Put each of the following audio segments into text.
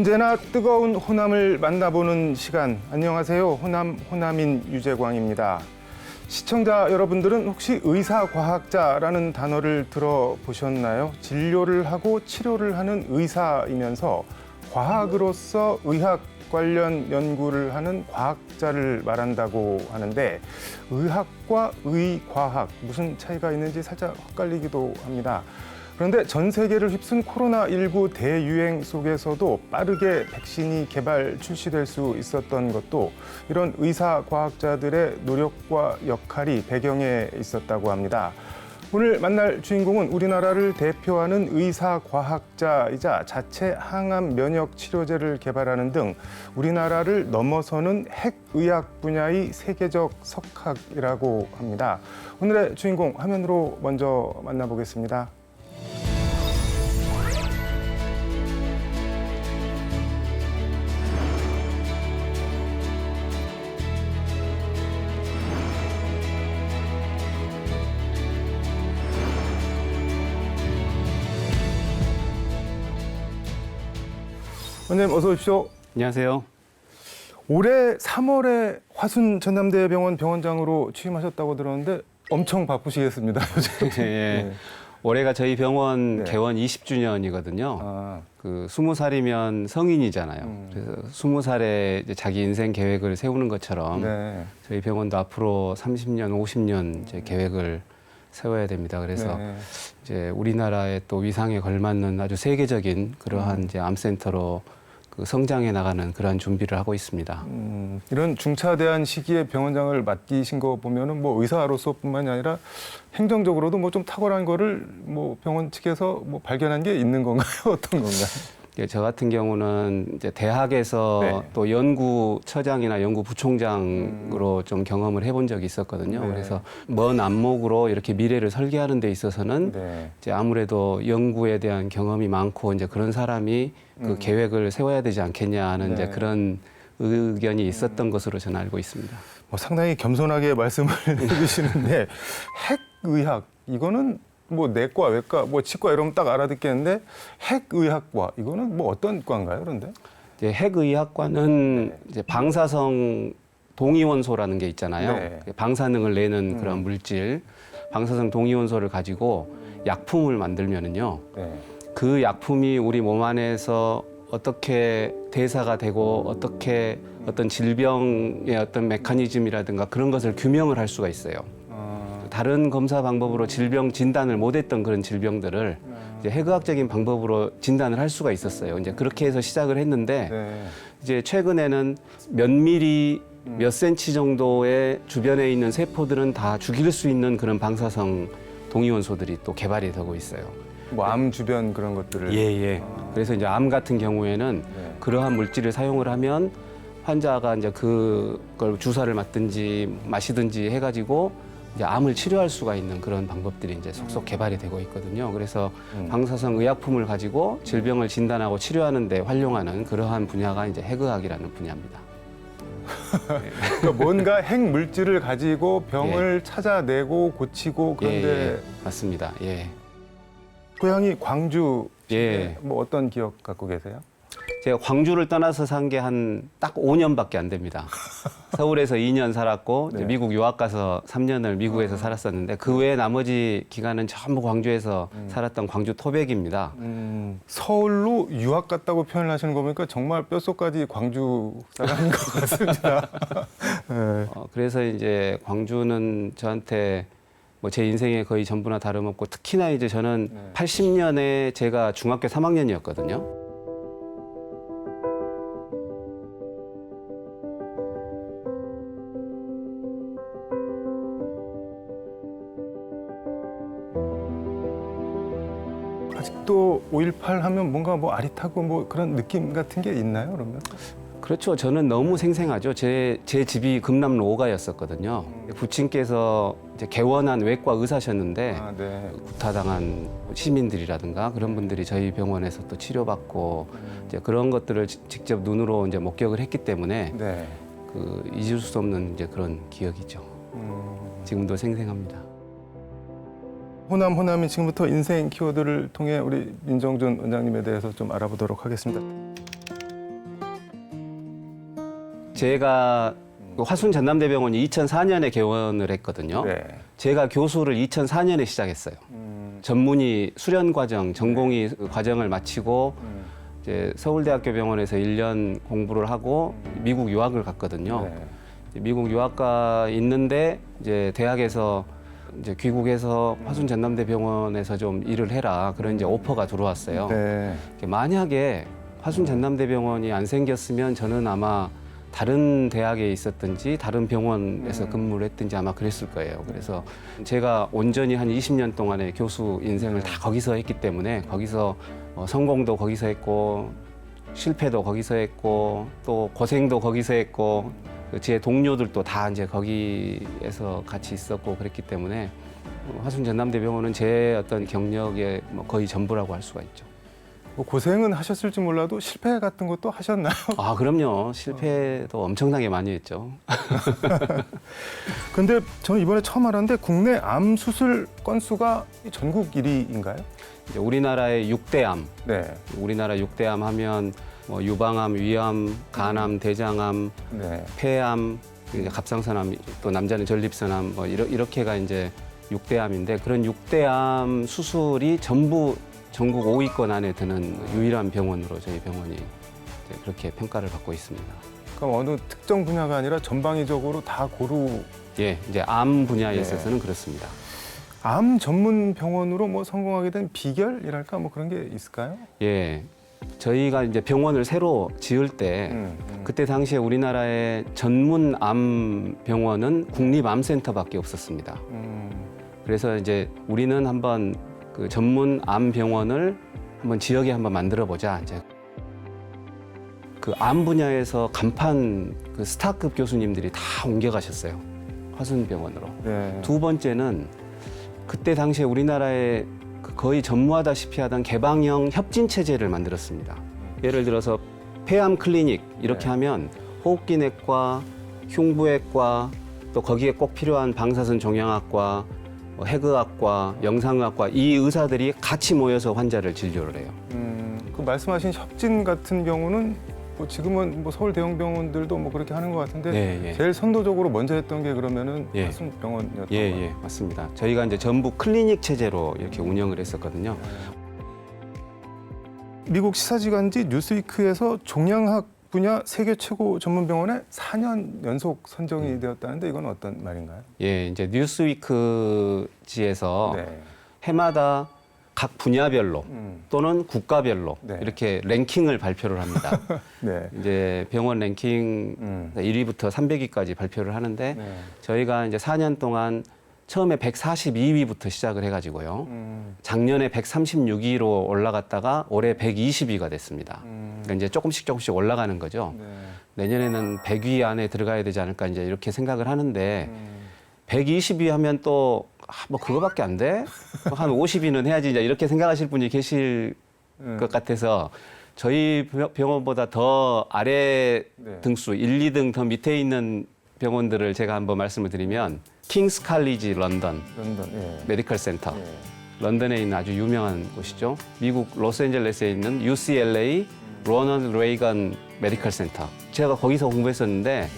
언제나 뜨거운 호남을 만나보는 시간. 안녕하세요. 호남 호남인 유재광입니다. 시청자 여러분들은 혹시 의사과학자라는 단어를 들어보셨나요? 진료를 하고 치료를 하는 의사이면서 과학으로서 의학 관련 연구를 하는 과학자를 말한다고 하는데 의학과 의과학 무슨 차이가 있는지 살짝 헷갈리기도 합니다. 그런데 전 세계를 휩쓴 코로나19 대유행 속에서도 빠르게 백신이 개발 출시될 수 있었던 것도 이런 의사 과학자들의 노력과 역할이 배경에 있었다고 합니다. 오늘 만날 주인공은 우리나라를 대표하는 의사 과학자이자 자체 항암 면역 치료제를 개발하는 등 우리나라를 넘어서는 핵의학 분야의 세계적 석학이라고 합니다. 오늘의 주인공 화면으로 먼저 만나보겠습니다. 원장님 어서 오십시오. 안녕하세요. 올해 3월에 화순 전남대병원 병원장으로 취임하셨다고 들었는데 엄청 바쁘시겠습니다. 요즘. 예. 네. 올해가 저희 병원 네. 개원 20주년이거든요. 아, 그 20살이면 성인이잖아요. 음. 그래서 20살에 이제 자기 인생 계획을 세우는 것처럼 네. 저희 병원도 앞으로 30년, 50년 이제 계획을 세워야 됩니다. 그래서 네. 이제 우리나라의 또 위상에 걸맞는 아주 세계적인 그러한 이제 암센터로 그 성장해 나가는 그러한 준비를 하고 있습니다. 음, 이런 중차대한 시기에 병원장을 맡기신 거 보면은 뭐 의사로서뿐만이 아니라 행정적으로도 뭐 좀 탁월한 거를 뭐 병원 측에서 뭐 발견한 게 있는 건가요? 어떤 건가요? 예, 저 같은 경우는 이제 대학에서 네. 또 연구처장이나 연구부총장으로 좀 경험을 해본 적이 있었거든요. 네. 그래서 먼 안목으로 이렇게 미래를 설계하는 데 있어서는 네. 이제 아무래도 연구에 대한 경험이 많고 이제 그런 사람이 그 음. 계획을 세워야 되지 않겠냐 하는 이제 네. 그런 의견이 있었던 것으로 저는 알고 있습니다. 뭐 상당히 겸손하게 말씀을 해주시는데 핵 의학 이거는 뭐 내과, 외과, 뭐 치과 이러면 딱 알아듣겠는데 핵의학과 이거는 뭐 어떤 과인가요? 그런데 이제 핵의학과는 이제 방사성 동위원소라는 게 있잖아요. 네. 방사능을 내는 그런 음. 물질, 방사성 동위원소를 가지고 약품을 만들면은요. 네. 그 약품이 우리 몸 안에서 어떻게 대사가 되고 어떻게 어떤 질병의 어떤 메커니즘이라든가 그런 것을 규명을 할 수가 있어요. 어, 다른 검사 방법으로 질병 진단을 못했던 그런 질병들을 이제 핵의학적인 방법으로 진단을 할 수가 있었어요. 이제 그렇게 해서 시작을 했는데 네. 이제 최근에는 몇 미리 몇 센치 정도의 주변에 있는 세포들은 다 죽일 수 있는 그런 방사성 동위원소들이 또 개발이 되고 있어요. 뭐 암 주변 그런 것들을 예, 예. 그래서 이제 암 같은 경우에는 네. 그러한 물질을 사용을 하면 환자가 이제 그걸 주사를 맞든지 마시든지 해가지고 이제 암을 치료할 수가 있는 그런 방법들이 이제 속속 개발이 되고 있거든요. 그래서 음. 방사성 의약품을 가지고 질병을 진단하고 치료하는 데 활용하는 그러한 분야가 이제 핵의학이라는 분야입니다. 그러니까 뭔가 핵 물질을 가지고 병을 찾아내고 고치고 예, 그런데 예, 맞습니다. 예. 고향이 광주 예. 뭐 어떤 기억 갖고 계세요? 제가 광주를 떠나서 산 게 한 딱 5년밖에 안 됩니다. 서울에서 2년 살았고 이제 네. 미국 유학 가서 3년을 미국에서 살았었는데 그 외에 나머지 기간은 전부 광주에서 살았던 광주 토백입니다. 음, 서울로 유학 갔다고 표현을 하시는 거 보니까 정말 뼛속까지 광주 사람인 것 같습니다. 네. 어, 그래서 이제 광주는 저한테 뭐 제 인생의 거의 전부나 다름없고 특히나 이제 저는 네. 80년에 제가 중학교 3학년이었거든요. 아직도 5.18 하면 뭔가 뭐 아릿하고 뭐 그런 느낌 같은 게 있나요, 그러면? 그렇죠. 저는 너무 생생하죠. 제, 제 집이 금남로 5가였었거든요. 부친께서 이제 개원한 외과 의사셨는데 아, 네. 구타당한 시민들이라든가 그런 분들이 저희 병원에서 또 치료받고 이제 그런 것들을 지- 직접 눈으로 이제 목격을 했기 때문에 네. 그 잊을 수 없는 이제 그런 기억이죠. 음, 지금도 생생합니다. 호남 호남이 지금부터 인생 키워드를 통해 우리 민정준 원장님에 대해서 좀 알아보도록 하겠습니다. 제가 그 화순 전남대병원이 2004년에 개원을 했거든요. 네. 제가 교수를 2004년에 시작했어요. 음, 전문의 수련 과정, 전공의 과정을 마치고 음, 이제 서울대학교 병원에서 1년 공부를 하고 미국 유학을 갔거든요. 네. 미국 유학가 있는데 이제 대학에서 이제 귀국해서 화순 전남대 병원에서 좀 일을 해라 그런 이제 오퍼가 들어왔어요. 네. 만약에 화순 전남대 병원이 안 생겼으면 저는 아마 다른 대학에 있었든지 다른 병원에서 근무를 했든지 아마 그랬을 거예요. 그래서 제가 온전히 한 20년 동안의 교수 인생을 다 거기서 했기 때문에 거기서 어, 성공도 거기서 했고 실패도 거기서 했고 또 고생도 거기서 했고 그 제 동료들도 다 이제 거기에서 같이 있었고 그랬기 때문에 어, 화순 전남대병원은 제 어떤 경력의 뭐 거의 전부라고 할 수가 있죠. 뭐 고생은 하셨을지 몰라도 실패 같은 것도 하셨나요? 아 그럼요 실패도 엄청나게 많이 했죠. 근데 저는 이번에 처음 알았는데 국내 암 수술 건수가 전국 1위인가요? 이제 우리나라의 육대암 네. 우리나라 육대암 하면 뭐 유방암, 위암, 간암, 대장암, 네. 폐암, 이제 갑상선암, 또 남자는 전립선암 뭐 이러, 이렇게가 이제 육대암인데 그런 육대암 수술이 전부 전국 5위권 안에 드는 유일한 병원으로 저희 병원이 이제 그렇게 평가를 받고 있습니다. 그럼 어느 특정 분야가 아니라 전방위적으로 다 고루 예, 이제 암 분야에 네. 있어서는 그렇습니다. 암 전문 병원으로 뭐 성공하게 된 비결이랄까 뭐 그런 게 있을까요? 예, 저희가 이제 병원을 새로 지을 때 음, 음. 그때 당시에 우리나라의 전문 암 병원은 국립암센터밖에 없었습니다. 음, 그래서 이제 우리는 한번 그 전문 암 병원을 한번 지역에 한번 만들어 보자. 이제 그 암 분야에서 간판 그 스타급 교수님들이 다 옮겨가셨어요. 화순병원으로. 네. 두 번째는 그때 당시에 우리나라에 그 거의 전무하다시피 하던 개방형 협진 체제를 만들었습니다. 예를 들어서 폐암 클리닉 이렇게 네. 하면 호흡기내과, 흉부외과 또 거기에 꼭 필요한 방사선 종양학과, 뭐 해그학과, 영상의학과 이 의사들이 같이 모여서 환자를 진료를 해요. 음, 그 말씀하신 협진 같은 경우는 뭐 지금은 뭐 서울 대형 병원들도 뭐 그렇게 하는 것 같은데 네, 예. 제일 선도적으로 먼저 했던 게 그러면은 예. 화순 병원이었던 예, 거예요. 예, 맞습니다. 저희가 이제 전부 클리닉 체제로 이렇게 운영을 했었거든요. 미국 시사지간지 뉴스위크에서 종양학 분야 세계 최고 전문 병원에 4년 연속 선정이 음. 되었다는데 이건 어떤 말인가요? 예, 이제 뉴스위크지에서 네. 해마다 각 분야별로 음, 또는 국가별로 네. 이렇게 랭킹을 발표를 합니다. 네. 이제 병원 랭킹 음, 1위부터 300위까지 발표를 하는데 네. 저희가 이제 4년 동안 처음에 142위부터 시작을 해가지고요. 음, 작년에 136위로 올라갔다가 올해 120위가 됐습니다. 음, 그러니까 이제 조금씩 조금씩 올라가는 거죠. 네. 내년에는 100위 안에 들어가야 되지 않을까 이제 이렇게 생각을 하는데 음, 120위 하면 또 뭐 그거밖에 안 돼? 뭐한 50위는 해야지 이제 이렇게 생각하실 분이 계실 음, 것 같아서 저희 병- 병원보다 더 아래 네. 등수 1, 2등 더 밑에 있는 병원들을 제가 한번 말씀을 드리면 킹스 칼리지 런던 런던. 예. 메디컬 센터 예. 런던에 있는 아주 유명한 곳이죠. 미국 로스앤젤레스에 있는 UCLA 로널드 레이건 메디컬 센터. 제가 거기서 공부했었는데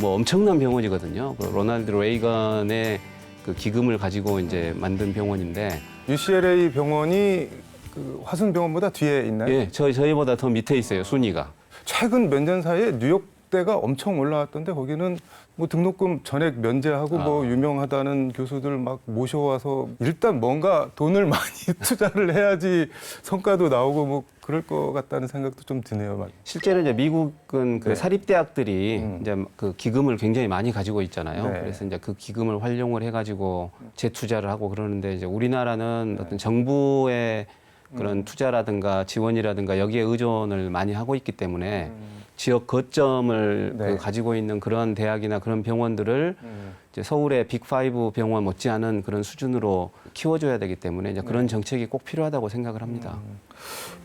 뭐 엄청난 병원이거든요. 그 로널드 레이건의 그 기금을 가지고 이제 만든 병원인데 UCLA 병원이 그 화순 병원보다 뒤에 있나요? 예, 저희 저희보다 더 밑에 있어요. 순위가. 최근 몇 년 사이에 뉴욕 대가 엄청 올라왔던데 거기는 뭐 등록금 전액 면제하고 뭐 아. 유명하다는 교수들 막 모셔와서 일단 뭔가 돈을 많이 투자를 해야지 성과도 나오고 뭐 그럴 것 같다는 생각도 좀 드네요. 막. 실제로 이제 미국은 그 네. 사립대학들이 음. 이제 그 기금을 굉장히 많이 가지고 있잖아요. 네. 그래서 이제 그 기금을 활용을 해가지고 재투자를 하고 그러는데 이제 우리나라는 네. 어떤 정부의 음. 그런 투자라든가 지원이라든가 여기에 의존을 많이 하고 있기 때문에 음. 지역 거점을 네. 그 가지고 있는 그런 대학이나 그런 병원들을 음. 이제 서울의 빅5 병원 못지않은 그런 수준으로 키워줘야 되기 때문에 이제 네. 그런 정책이 꼭 필요하다고 생각을 합니다. 음.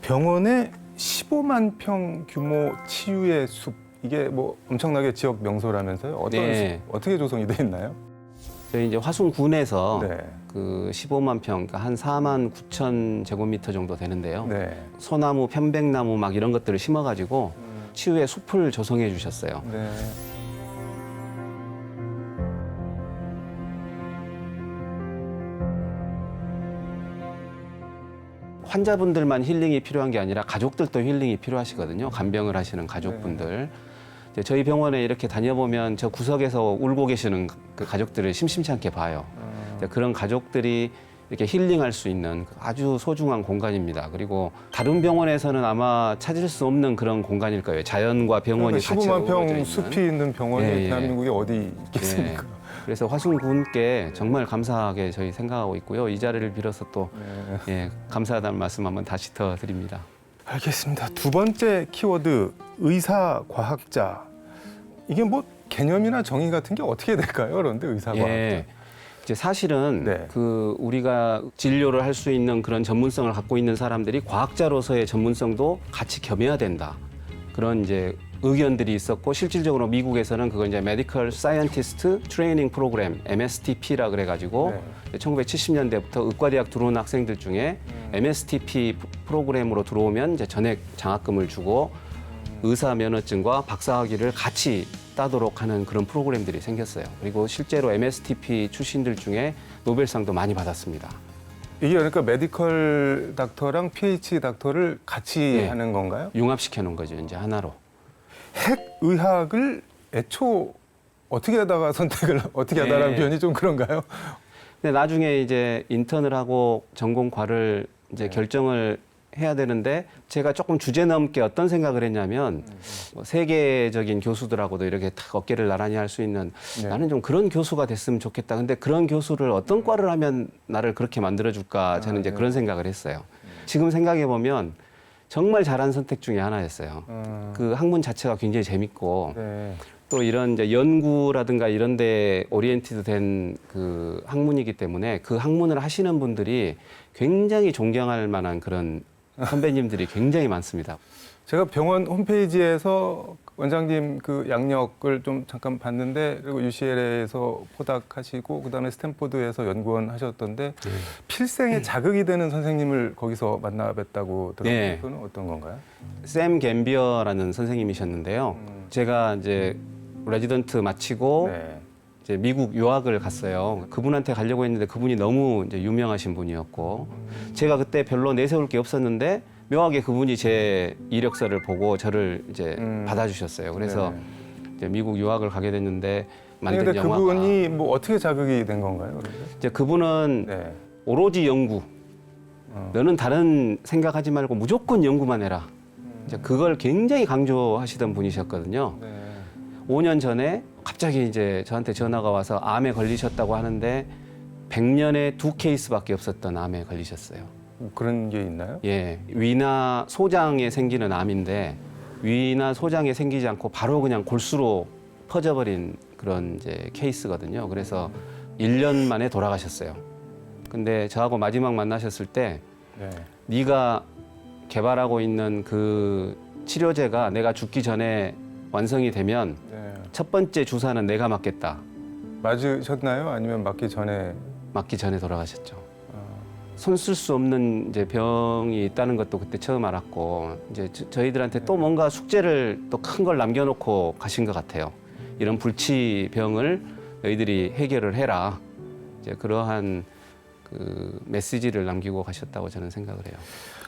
병원에 15만 평 규모 치유의 숲 이게 뭐 엄청나게 지역 명소라면서요? 어떤 네. 숲, 어떻게 조성이 돼 있나요? 저희 이제 화순군에서 네. 그 15만 평, 그러니까 한 4만 9천 제곱미터 정도 되는데요. 네. 소나무, 편백나무 막 이런 것들을 심어가지고 음. 치유의 숲을 조성해 주셨어요. 네. 환자분들만 힐링이 필요한 게 아니라 가족들도 힐링이 필요하시거든요. 간병을 하시는 가족분들. 이제 저희 병원에 이렇게 다녀보면 저 구석에서 울고 계시는 그 가족들을 심심치 않게 봐요. 이제 그런 가족들이 이렇게 힐링할 수 있는 아주 소중한 공간입니다. 그리고 다른 병원에서는 아마 찾을 수 없는 그런 공간일 거예요. 자연과 병원이 같이 15만 어우러져 평. 숲이 있는 병원이 예, 예. 대한민국에 어디 있겠습니까? 예. 그래서 화순군께 정말 감사하게 저희 생각하고 있고요. 이 자리를 빌어서 또 네. 예, 감사하다는 말씀 한번 다시 더 드립니다. 알겠습니다. 두 번째 키워드 의사 과학자. 이게 뭐 개념이나 정의 같은 게 어떻게 될까요? 그런데 의사 과학자. 예. 이제 사실은 네. 그 우리가 진료를 할 수 있는 그런 전문성을 갖고 있는 사람들이 과학자로서의 전문성도 같이 겸해야 된다. 그런 이제 의견들이 있었고 실질적으로 미국에서는 그걸 이제 메디컬 사이언티스트 트레이닝 프로그램 MSTP라 그래 가지고 네. 1970년대부터 의과대학 들어온 학생들 중에 음. MSTP 프로그램으로 들어오면 이제 전액 장학금을 주고 의사 면허증과 박사학위를 같이 따도록 하는 그런 프로그램들이 생겼어요. 그리고 실제로 MSTP 출신들 중에 노벨상도 많이 받았습니다. 이게 그러니까 메디컬 닥터랑 PH 닥터를 같이 네. 하는 건가요? 융합시켜 놓은 거죠, 이제 하나로. 핵 의학을 애초 어떻게 하다가 선택을 어떻게 하다라는 네. 표현이 좀 그런가요? 근데 나중에 이제 인턴을 하고 전공과를 이제 네. 결정을 해야 되는데 제가 조금 주제 넘게 어떤 생각을 했냐면 뭐 세계적인 교수들하고도 이렇게 탁 어깨를 나란히 할 수 있는 네. 나는 좀 그런 교수가 됐으면 좋겠다. 근데 그런 교수를 어떤 과를 하면 나를 그렇게 만들어 줄까 저는 이제 네. 그런 생각을 했어요. 지금 생각해 보면 정말 잘한 선택 중에 하나였어요. 음, 그 학문 자체가 굉장히 재밌고 네. 또 이런 이제 연구라든가 이런 데 오리엔티드 된 그 학문이기 때문에 그 학문을 하시는 분들이 굉장히 존경할 만한 그런 선배님들이 굉장히 많습니다. 제가 병원 홈페이지에서 원장님 그 양력을 좀 잠깐 봤는데 그리고 UCLA에서 포닥하시고 그다음에 스탠포드에서 연구원 하셨던데 네. 필생에 자극이 되는 선생님을 거기서 만나 뵀다고 들었는데 네. 그건 어떤 건가요? 샘 갬비어라는 선생님이셨는데요. 음. 제가 이제 레지던트 마치고 네. 이제 미국 유학을 갔어요. 그분한테 가려고 했는데 그분이 너무 이제 유명하신 분이었고 제가 그때 별로 내세울 게 없었는데 묘하게 그분이 제 이력서를 보고 저를 이제 음. 받아주셨어요. 그래서 네. 이제 미국 유학을 가게 됐는데 만든 근데 영화가 그분이 뭐 어떻게 자극이 된 건가요? 그런데? 이제 그분은 네. 오로지 연구. 어. 너는 다른 생각하지 말고 무조건 연구만 해라. 이제 그걸 굉장히 강조하시던 분이셨거든요. 네. 5년 전에 갑자기 이제 저한테 전화가 와서 암에 걸리셨다고 하는데 100년에 두 케이스밖에 없었던 암에 걸리셨어요. 뭐 그런 게 있나요? 예, 위나 소장에 생기는 암인데 위나 소장에 생기지 않고 바로 그냥 골수로 퍼져버린 그런 이제 케이스거든요. 그래서 1년 만에 돌아가셨어요. 근데 저하고 마지막 만나셨을 때 네. 네가 개발하고 있는 그 치료제가 내가 죽기 전에 완성이 되면 네. 첫 번째 주사는 내가 맞겠다. 맞으셨나요? 아니면 맞기 전에? 맞기 전에 돌아가셨죠. 어, 손쓸 수 없는 이제 병이 있다는 것도 그때 처음 알았고 이제 저, 희들한테또 뭔가 숙제를 또 큰 걸 남겨놓고 가신 것 같아요. 이런 불치병을 너희들이 해결을 해라. 이제 그러한 그 메시지를 남기고 가셨다고 저는 생각을 해요.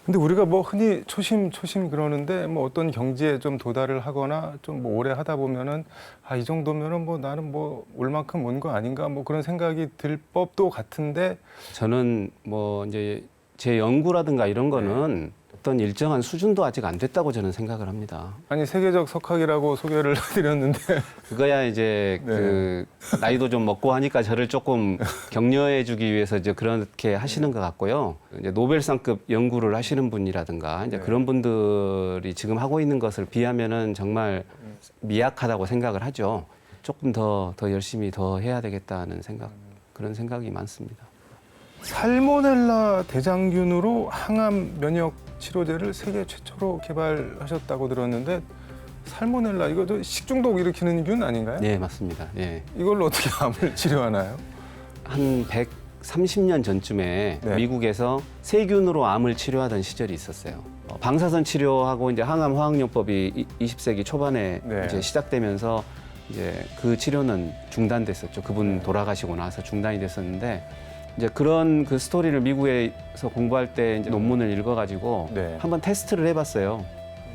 근데 우리가 뭐 흔히 초심 초심 그러는데 뭐 어떤 경지에 좀 도달을 하거나 좀 뭐 오래 하다 보면은 아 이 정도면은 뭐 나는 뭐 올 만큼 온 거 아닌가 뭐 그런 생각이 들 법도 같은데 저는 뭐 이제 제 연구라든가 이런 거는 어떤 일정한 수준도 아직 안 됐다고 저는 생각을 합니다. 아니 세계적 석학이라고 소개를 드렸는데 그거야 이제 네. 그 나이도 좀 먹고 하니까 저를 조금 격려해주기 위해서 이제 그렇게 하시는 것 같고요. 이제 노벨상급 연구를 하시는 분이라든가 이제 네. 그런 분들이 지금 하고 있는 것을 비하면은 정말 미약하다고 생각을 하죠. 조금 더 더 열심히 더 해야 되겠다는 생각 그런 생각이 많습니다. 살모넬라 대장균으로 항암 면역 치료제를 세계 최초로 개발하셨다고 들었는데 살모넬라 이거 식중독 일으키는 균 아닌가요? 네 맞습니다. 예. 이걸로 어떻게 암을 치료하나요? 한 130년 전쯤에 네. 미국에서 세균으로 암을 치료하던 시절이 있었어요. 어, 방사선 치료하고 이제 항암 화학요법이 이- 20세기 초반에 네. 이제 시작되면서 이제 그 치료는 중단됐었죠. 그분 네. 돌아가시고 나서 중단이 됐었는데 이제 그런 그 스토리를 미국에서 공부할 때 이제 논문을 읽어가지고 네. 한번 테스트를 해봤어요.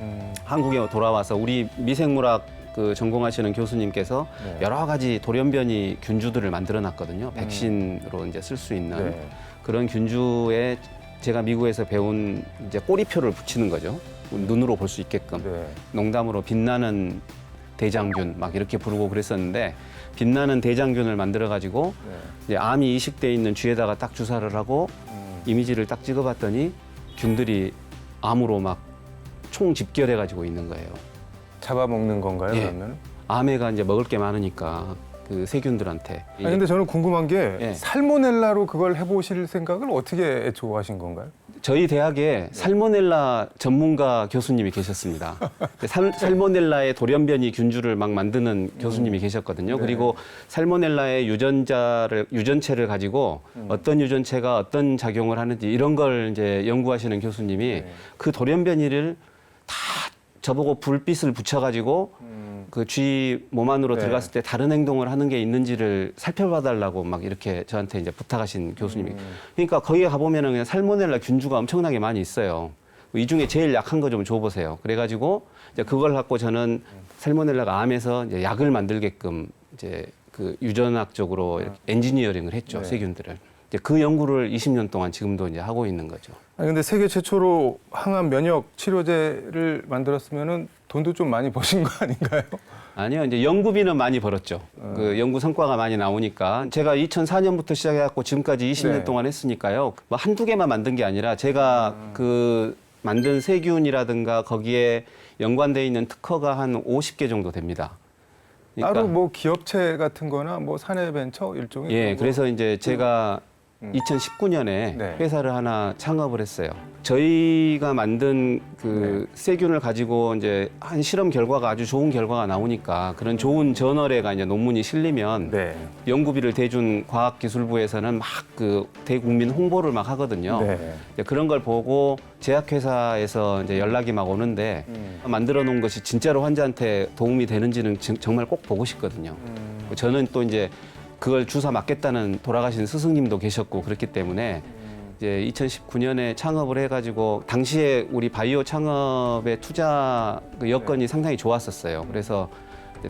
음, 한국에 돌아와서 우리 미생물학 그 전공하시는 교수님께서 네. 여러 가지 돌연변이 균주들을 만들어 놨거든요. 백신으로 이제 쓸 수 있는 네. 그런 균주에 제가 미국에서 배운 이제 꼬리표를 붙이는 거죠. 눈으로 볼 수 있게끔. 네. 농담으로 빛나는 대장균 막 이렇게 부르고 그랬었는데 빛나는 대장균을 만들어 가지고 네. 이제 암이 이식돼 있는 쥐에다가 딱 주사를 하고 음, 이미지를 딱 찍어봤더니 균들이 암으로 막 총 집결해 가지고 있는 거예요. 잡아먹는 건가요, 예. 그러면? 암에가 이제 먹을 게 많으니까 그 세균들한테. 아니, 근데 저는 궁금한 게 예. 살모넬라로 그걸 해보실 생각을 어떻게 애초에 하신 건가요? 저희 대학에 살모넬라 전문가 교수님이 계셨습니다. 살, 살모넬라의 돌연변이 균주를 막 만드는 교수님이 계셨거든요. 네. 그리고 살모넬라의 유전자를 유전체를 가지고 어떤 유전체가 어떤 작용을 하는지 이런 걸 이제 연구하시는 교수님이 네. 그 돌연변이를 다 저보고 불빛을 붙여가지고 음, 그 쥐 몸 안으로 네. 들어갔을 때 다른 행동을 하는 게 있는지를 살펴봐달라고 막 이렇게 저한테 이제 부탁하신 교수님이. 음. 그러니까 거기에 가보면은 그냥 살모넬라 균주가 엄청나게 많이 있어요. 이 중에 제일 약한 거 좀 줘보세요. 그래가지고 이제 그걸 갖고 저는 살모넬라가 암에서 이제 약을 만들게끔 이제 그 유전학적으로 이렇게 엔지니어링을 했죠. 네. 세균들을. 이제 그 연구를 20년 동안 지금도 이제 하고 있는 거죠. 아니 근데 세계 최초로 항암 면역 치료제를 만들었으면은 돈도 좀 많이 버신 거 아닌가요? 아니요, 이제 연구비는 많이 벌었죠. 그 연구 성과가 많이 나오니까 제가 2004년부터 시작해갖고 지금까지 20년 네. 동안 했으니까요. 뭐 한두 개만 만든 게 아니라 제가 그 만든 세균이라든가 거기에 연관돼 있는 특허가 한 50개 정도 됩니다. 따로 뭐 기업체 같은 거나 뭐 사내 벤처 일종의 예, 그런 거? 그래서 이제 제가 음. 2019년에 네. 회사를 하나 창업을 했어요. 저희가 만든 그 네. 세균을 가지고 이제 한 실험 결과가 아주 좋은 결과가 나오니까 그런 좋은 저널에가 이제 논문이 실리면 네. 연구비를 대준 과학기술부에서는 막 그 대국민 홍보를 막 하거든요. 네. 이제 그런 걸 보고 제약회사에서 이제 연락이 막 오는데 음. 만들어 놓은 것이 진짜로 환자한테 도움이 되는지는 지- 정말 꼭 보고 싶거든요. 음. 저는 또 이제 그걸 주사 맞겠다는 돌아가신 스승님도 계셨고 그렇기 때문에 음. 이제 2019년에 창업을 해가지고 당시에 우리 바이오 창업의 투자 그 여건이 상당히 좋았었어요. 그래서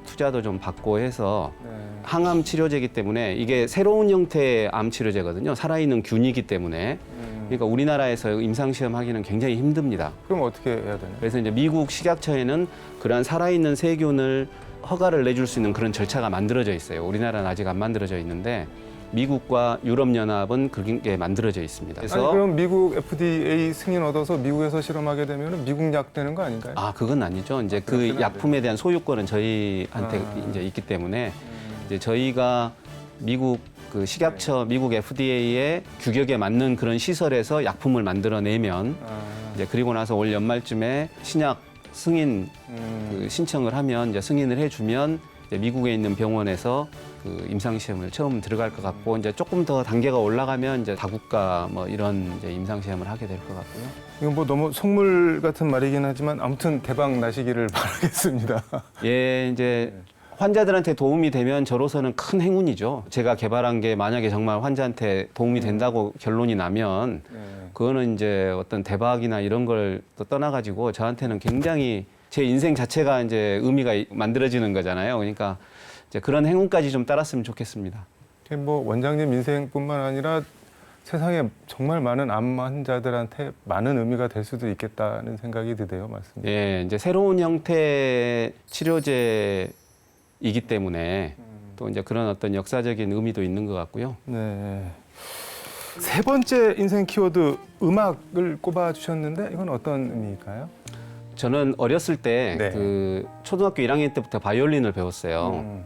투자도 좀 받고 해서 네. 항암 치료제이기 때문에 이게 새로운 형태의 암 치료제거든요. 살아있는 균이기 때문에 음. 그러니까 우리나라에서 임상 시험하기는 굉장히 힘듭니다. 그럼 어떻게 해야 되나요? 그래서 이제 미국 식약처에는 그러한 살아있는 세균을 허가를 내줄 수 있는 그런 절차가 만들어져 있어요. 우리나라는 아직 안 만들어져 있는데 미국과 유럽 연합은 그게 만들어져 있습니다. 아니 그래서 그럼 미국 FDA 승인 얻어서 미국에서 실험하게 되면 미국 약 되는 거 아닌가요? 아 그건 아니죠. 이제 그. 약품에 대한 소유권은 저희한테 아. 이제 있기 때문에 음. 이제 저희가 미국 그 식약처 미국 FDA의 규격에 맞는 그런 시설에서 약품을 만들어내면 아, 이제 그리고 나서 올 연말쯤에 신약 승인 음. 그 신청을 하면 이제 승인을 해주면 이제 미국에 있는 병원에서 그 임상 시험을 처음 들어갈 것 같고 이제 조금 더 단계가 올라가면 이제 다국가 뭐 이런 이제 임상 시험을 하게 될 것 같고요. 이건 뭐 너무 속물 같은 말이긴 하지만 아무튼 대박 나시기를 바라겠습니다. 예, 이제 환자들한테 도움이 되면 저로서는 큰 행운이죠. 제가 개발한 게 만약에 정말 환자한테 도움이 된다고 결론이 나면 네. 그거는 이제 어떤 대박이나 이런 걸 또 떠나가지고 저한테는 굉장히 제 인생 자체가 이제 의미가 이- 만들어지는 거잖아요. 그러니까 이제 그런 행운까지 좀 따랐으면 좋겠습니다. 뭐 원장님 인생뿐만 아니라 세상에 정말 많은 암 환자들한테 많은 의미가 될 수도 있겠다는 생각이 드네요, 말씀. 예, 이제 새로운 형태의 치료제 이기 때문에 또 이제 그런 어떤 역사적인 의미도 있는 것 같고요. 네. 세 번째 인생 키워드 음악을 꼽아 주셨는데 이건 어떤 의미일까요? 저는 어렸을 때 네. 그 초등학교 1학년 때부터 바이올린을 배웠어요. 음,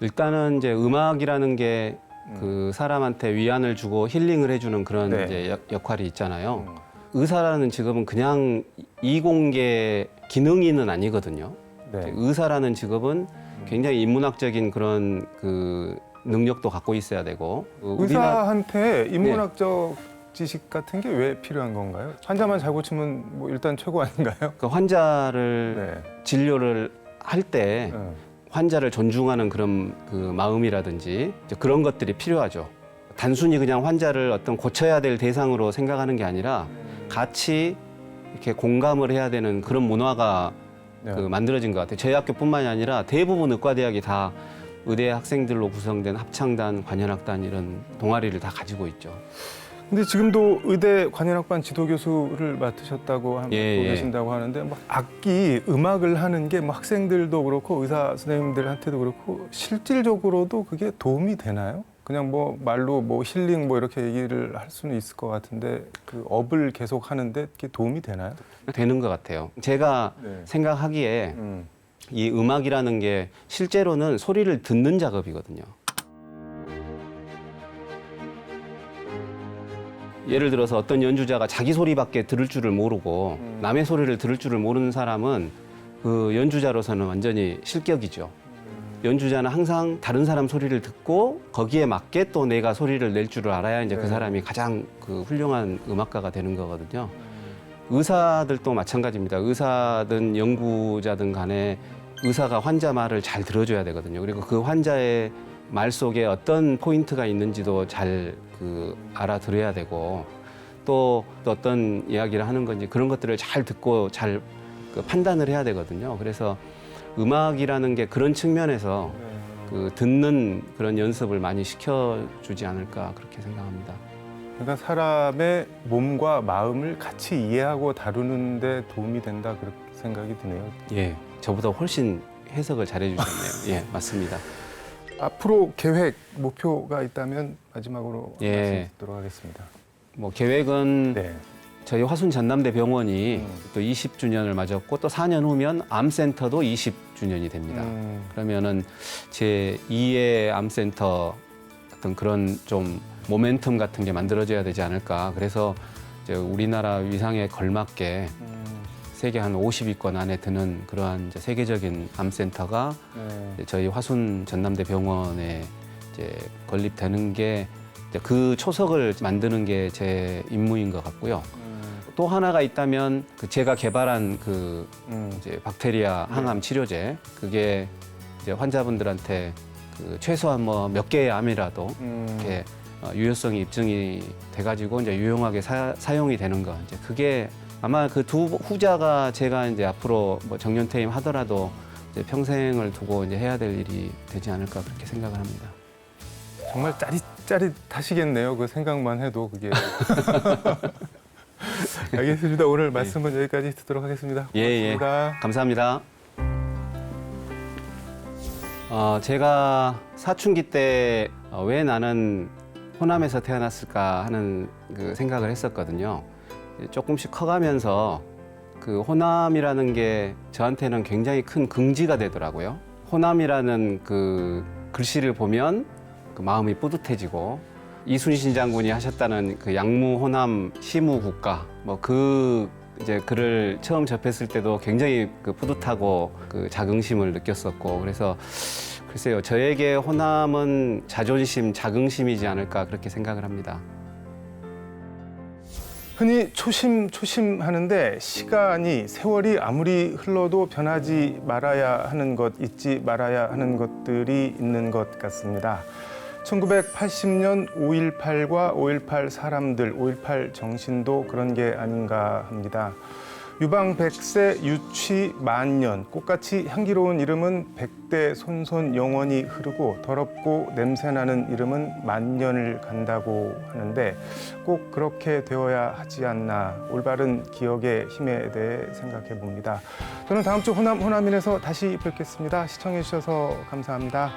일단은 이제 음악이라는 게 그 사람한테 위안을 주고 힐링을 해주는 그런 네. 이제 역- 역할이 있잖아요. 음. 의사라는 직업은 그냥 이공계 기능인은 아니거든요. 네. 의사라는 직업은 굉장히 인문학적인 그런 그 능력도 갖고 있어야 되고 그 우리나라 의사한테 인문학적 지식 같은 게 왜 필요한 건가요? 환자만 잘 고치면 뭐 일단 최고 아닌가요? 그 환자를 네. 진료를 할 때 네. 환자를 존중하는 그런 그 마음이라든지 이제 그런 것들이 필요하죠. 단순히 그냥 환자를 어떤 고쳐야 될 대상으로 생각하는 게 아니라 같이 이렇게 공감을 해야 되는 그런 문화가 네. 그 만들어진 것 같아요. 저희 학교뿐만이 아니라 대부분 의과대학이 다 의대 학생들로 구성된 합창단, 관현악단 이런 동아리를 다 가지고 있죠. 근데 지금도 의대 관현악반 지도 교수를 맡으셨다고 하고 예, 예. 계신다고 하는데 뭐 악기 음악을 하는 게 뭐 학생들도 그렇고 의사 선생님들한테도 그렇고 실질적으로도 그게 도움이 되나요? 그냥 뭐 말로 뭐 힐링 뭐 이렇게 얘기를 할 수는 있을 것 같은데 그 업을 계속 하는데 그게 도움이 되나요? 되는 것 같아요. 제가 네. 생각하기에 음. 이 음악이라는 게 실제로는 소리를 듣는 작업이거든요. 예를 들어서 어떤 연주자가 자기 소리밖에 들을 줄을 모르고 음. 남의 소리를 들을 줄을 모르는 사람은 그 연주자로서는 완전히 실격이죠. 연주자는 항상 다른 사람 소리를 듣고 거기에 맞게 또 내가 소리를 낼 줄을 알아야 이제 네. 그 사람이 가장 그 훌륭한 음악가가 되는 거거든요. 의사들도 마찬가지입니다. 의사든 연구자든 간에 의사가 환자 말을 잘 들어줘야 되거든요. 그리고 그 환자의 말 속에 어떤 포인트가 있는지도 잘 그 알아들어야 되고 또, 또 어떤 이야기를 하는 건지 그런 것들을 잘 듣고 잘 그 판단을 해야 되거든요. 그래서 음악이라는 게 그런 측면에서 그 듣는 그런 연습을 많이 시켜주지 않을까 그렇게 생각합니다. 그러니까 사람의 몸과 마음을 같이 이해하고 다루는데 도움이 된다 그렇게 생각이 드네요. 예, 저보다 훨씬 해석을 잘해주셨네요. 예, 맞습니다. 앞으로 계획 목표가 있다면 마지막으로 예. 말씀 듣도록 하겠습니다. 뭐 계획은 네. 저희 화순 전남대 병원이 음. 또 20주년을 맞았고 또 4년 후면 암센터도 20주년이 됩니다. 음, 그러면은 제 2의 암센터 어떤 그런 좀 모멘텀 같은 게 만들어져야 되지 않을까. 그래서 이제 우리나라 위상에 걸맞게 음, 세계 한 50위권 안에 드는 그러한 이제 세계적인 암센터가 네. 이제 저희 화순 전남대 병원에 이제 건립되는 게 그 초석을 만드는 게 제 임무인 것 같고요. 음, 또 하나가 있다면 그 제가 개발한 그 음, 이제 박테리아 항암 치료제 그게 이제 환자분들한테 그 최소한 뭐 몇 개의 암이라도 음, 이렇게 어, 유효성이 입증이 돼가지고 이제 유용하게 사, 사용이 되는 거 이제 그게 아마 그 두 후자가 제가 이제 앞으로 뭐 정년퇴임 하더라도 이제 평생을 두고 이제 해야 될 일이 되지 않을까 그렇게 생각을 합니다. 정말 짜릿 짜릿하시겠네요. 그 생각만 해도 그게. 알겠습니다. 오늘 말씀은 여기까지 듣도록 하겠습니다. 예, 예. 고맙습니다. 감사합니다. 어, 제가 사춘기 때 어, 왜 나는 호남에서 태어났을까 하는 그 생각을 했었거든요. 조금씩 커가면서 그 호남이라는 게 저한테는 굉장히 큰 긍지가 되더라고요. 호남이라는 그 글씨를 보면 그 마음이 뿌듯해지고 이순신 장군이 하셨다는 그 양무 호남 시무 국가 뭐그 이제 글을 처음 접했을 때도 굉장히 그 뿌듯하고 그 자긍심을 느꼈었고 그래서 글쎄요 저에게 호남은 자존심 자긍심이지 않을까 그렇게 생각을 합니다. 흔히 초심 초심 하는데 시간이 세월이 아무리 흘러도 변하지 말아야 하는 것 잊지 말아야 하는 것들이 있는 것 같습니다. 1980년 5.18과 5.18 사람들, 5.18 정신도 그런 게 아닌가 합니다. 유방 백세 유취 만년 꽃같이 향기로운 이름은 백대 손손 영원히 흐르고 더럽고 냄새나는 이름은 만년을 간다고 하는데 꼭 그렇게 되어야 하지 않나 올바른 기억의 힘에 대해 생각해 봅니다. 저는 다음 주 호남 호남인에서 다시 뵙겠습니다. 시청해 주셔서 감사합니다.